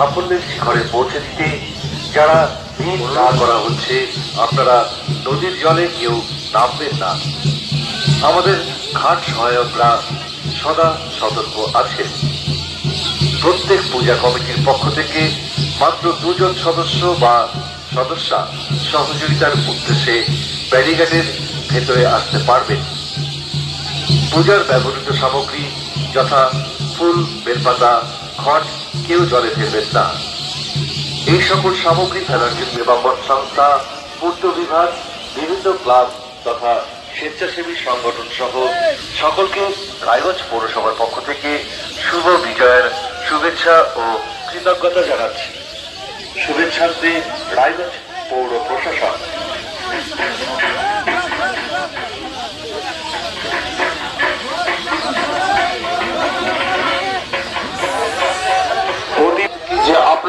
সাফল্যের শিখরে পৌঁছে দিতে যারা দিন না করা হচ্ছে, আপনারা নদীর জলে কেউ নামবেন না। আমাদের ঘাট সহায়করা সদা সতর্ক আছেন। প্রত্যেক পূজা কমিটির পক্ষ থেকে মাত্র দুজন সদস্য বা সদস্যা সহযোগিতার উদ্দেশ্যে ব্যারিকেডের ভেতরে আসতে পারবেন। পূজার ব্যবহৃত সামগ্রী যথা ফুল, বেলপাতা, খড় কেউ জলে ফেলবেন না। এই সকল সামগ্রী ফেলার জন্য নিবন্ধন সংস্থা, পূর্ত বিভাগ, বিভিন্ন ক্লাব তথা স্বেচ্ছাসেবী সংগঠন সহ সকলকে রায়গঞ্জ পৌরসভার পক্ষ থেকে শুভ বিজয়ের শুভেচ্ছা ও কৃতজ্ঞতা জানাচ্ছি। শুভেচ্ছান্তে রায়গঞ্জ পৌর প্রশাসন।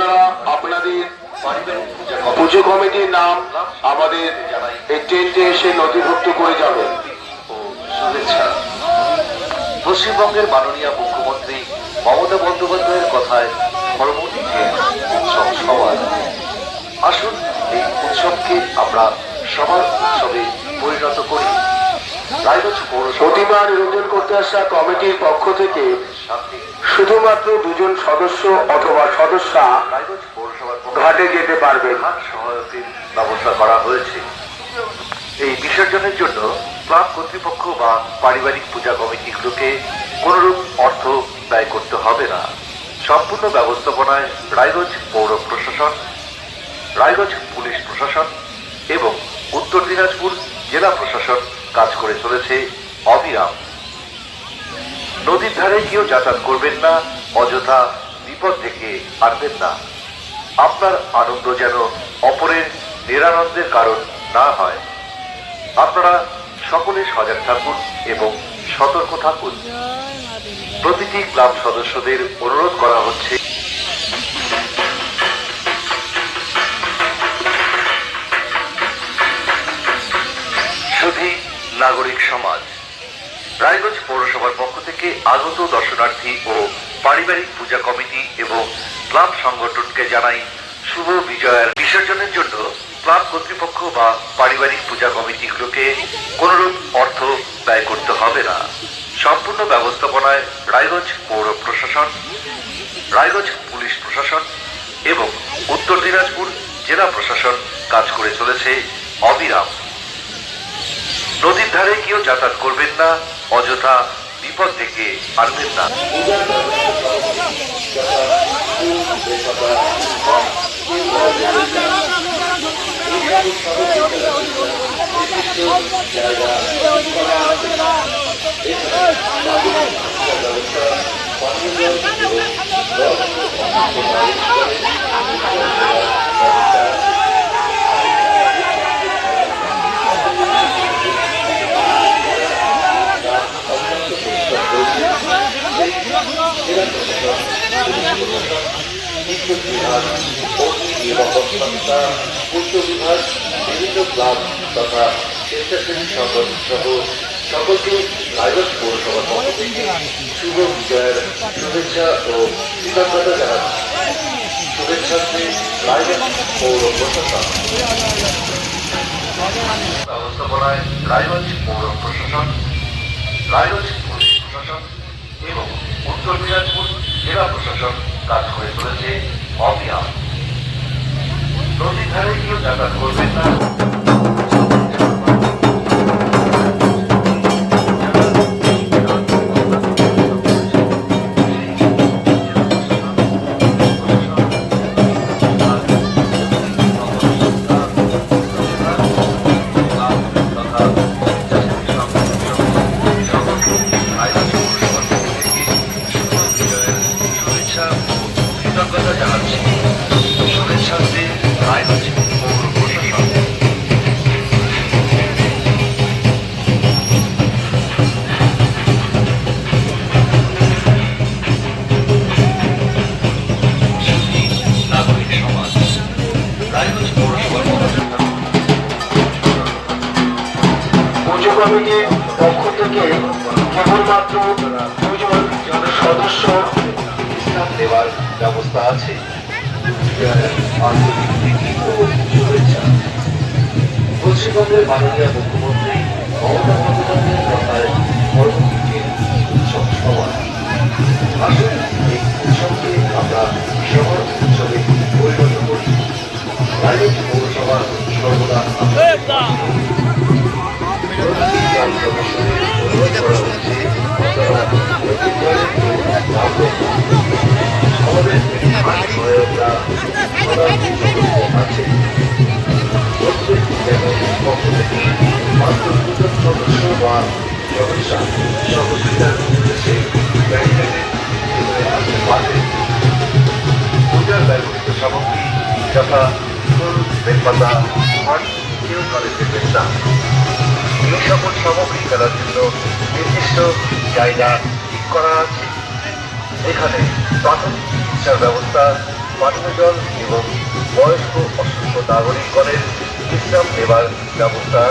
আপনারা আপনাদের পূজা কমিটি পুজো কমিটির নাম আমাদের এই টেন্টে এসে নথিভুক্ত করে শুভেচ্ছা। পশ্চিমবঙ্গের মাননীয় মুখ্যমন্ত্রী মমতা বন্দ্যোপাধ্যায়ের কথায় ধর্মনীতির উৎসব সবার। আসুন এই উৎসবকে আমরা সবার উৎসবে পরিণত করি। প্রতিমা নিরঞ্জন করতে আসা কমিটির পক্ষ থেকে শুধুমাত্র দুজন সদস্য অথবা সদস্যা ঘাটে যেতে পারবেন। ব্যবস্থা করা হয়েছে। এই বিসর্জনের জন্য ক্লাব কর্তৃপক্ষ বা পারিবারিক পূজা কমিটিগুলোকে কোনরূপ অর্থ ব্যয় করতে হবে না। সম্পূর্ণ ব্যবস্থাপনায় রায়গঞ্জ পৌর প্রশাসন, রায়গঞ্জ পুলিশ প্রশাসন এবং উত্তর দিনাজপুর জেলা প্রশাসন কাজ করে চলেছে অবিরাম। নদীর ধারে কেউ যাতায়াত করবেন না, অযথা বিপদ থেকে আনবেন না। আপনার আনন্দ যেন অপরের নিরানন্দের কারণ না হয়। আপনারা সকলে সজাগ থাকুন এবং সতর্ক থাকুন। প্রতিটি ক্লাব সদস্যদের অনুরোধ করা হচ্ছে নাগরিক সমাজ। রায়গঞ্জ পৌরসভার পক্ষ থেকে আগত দর্শনার্থী ও পারিবারিক পূজা কমিটি এবং ক্লাব সংগঠনকে জানাই শুভ বিজয়ের বিসর্জনের জন্য ক্লাব কর্তৃপক্ষ বা পারিবারিক পূজা কমিটিগুলোকে কোনরূপ অর্থ ব্যয় করতে হবে না। সম্পূর্ণ ব্যবস্থাপনায় রায়গঞ্জ পৌর প্রশাসন, রায়গঞ্জ পুলিশ প্রশাসন এবং উত্তর দিনাজপুর জেলা প্রশাসন কাজ করে চলেছে অবিরাম। নদীর ধারে কেউ যাতায়াত করবেন না অযথা বিপদ থেকে পারবেন না। পূর্ত বিভাগ, বিভিন্ন ক্লাব তথা স্বেচ্ছাসেবী সংগঠন সহ সকলকে রায়গঞ্জ পৌরসভার পক্ষ থেকে শুভ বিজয়ের শুভেচ্ছা ও কৃতজ্ঞতা জানাচ্ছি। শুভেচ্ছার্থে রায়গঞ্জ পৌর প্রশাসন। ব্যবস্থাপনায় রায়গঞ্জ পৌর প্রশাসন, রায়গঞ্জ পুলিশ প্রশাসন এবং উত্তর দিনাজপুর জেলা প্রশাসন কাজ করে চলেছে অবিরাম নদীর ধারে কেউ সদস্য দেওয়ার ব্যবস্থা আছে পশ্চিমবঙ্গের মাননীয় মুখ্যমন্ত্রী মমতা বন্দ্যোপাধ্যায়ের পূজার ব্যবহৃত সামগ্রী এই সকল সামগ্রী ফেলার জন্য নির্দিষ্ট জায়গা ঠিক করা আছে এখানে প্রাথমিক চিকিৎসার ব্যবস্থা পানীয় এবং বয়স্ক অসুস্থ নাগরিকগণের বিশ্রাম ব্যবস্থা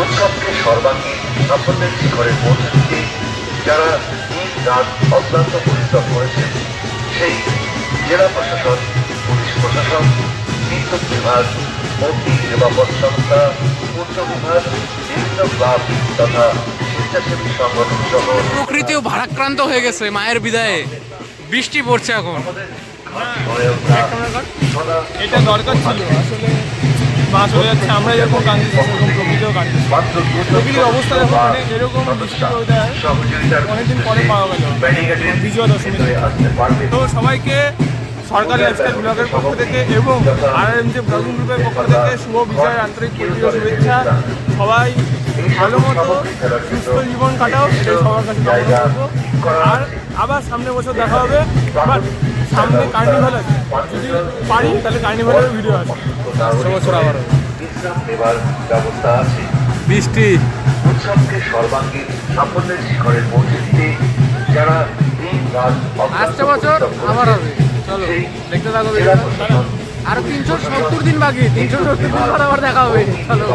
উৎসবকে সর্বাঙ্গীন সাফল্যের শিখরে পৌঁছে দিতে যারা দিন রাত অক্লান্ত পরিশ্রম করেছেন। সেই জেলা প্রশাসন পুলিশ প্রশাসন বিদ্যুৎ বিভাগ অগ্নি নির্বাপন সংস্থা পূর্ত বিভাগ বিভিন্ন ক্লাব তথা স্বেচ্ছাসেবী সংগঠন সহ প্রকৃতিও ভারাক্রান্ত হয়ে গেছে মায়ের বিদায়ে। বৃষ্টি পড়ছে এখন। এটা দরকার ছিল। আসলে মা হয়ে যাচ্ছে। আমরা যেরকম কান্দিছি সেরকম প্রকৃতিও দুজন প্রকৃতির অবস্থা দেখো মানে এরকম বৃষ্টি অনেকদিন পরে পাওয়া গেল। বিজয়া দশমী তো সবাইকে সরকারি লাইফস্টাইল ব্লগের পক্ষ থেকে এবং আর এম যে ব্লগিং গ্রুপের পক্ষ থেকে শুভ বিজয়ের আন্তরিক প্রীতি শুভেচ্ছা। সবাই ভালো মতো সুস্থ জীবন কাটাও এটাই সবার কাছে আর আবার সামনে বছর দেখা হবে। আবার সামনে কার্নিভাল আছে। যদি পারি তাহলে কার্নিভালের ভিডিও আছে বছর আবার। নেবার ব্যবস্থা আছে। বৃষ্টি। উৎসবকে সর্বাঙ্গীন সাফল্যের শিখরে পৌঁছে দিতে যারা দিন রাত অক্লান্ত আসছে বছর আবার হবে। চলো দেখতে থাকো জেলা ভিডিওটা। প্রশাসন আরও তিনশো সত্তর দিন বাকি তিনশো সত্তর দিন পর আবার দেখা হবে চলো।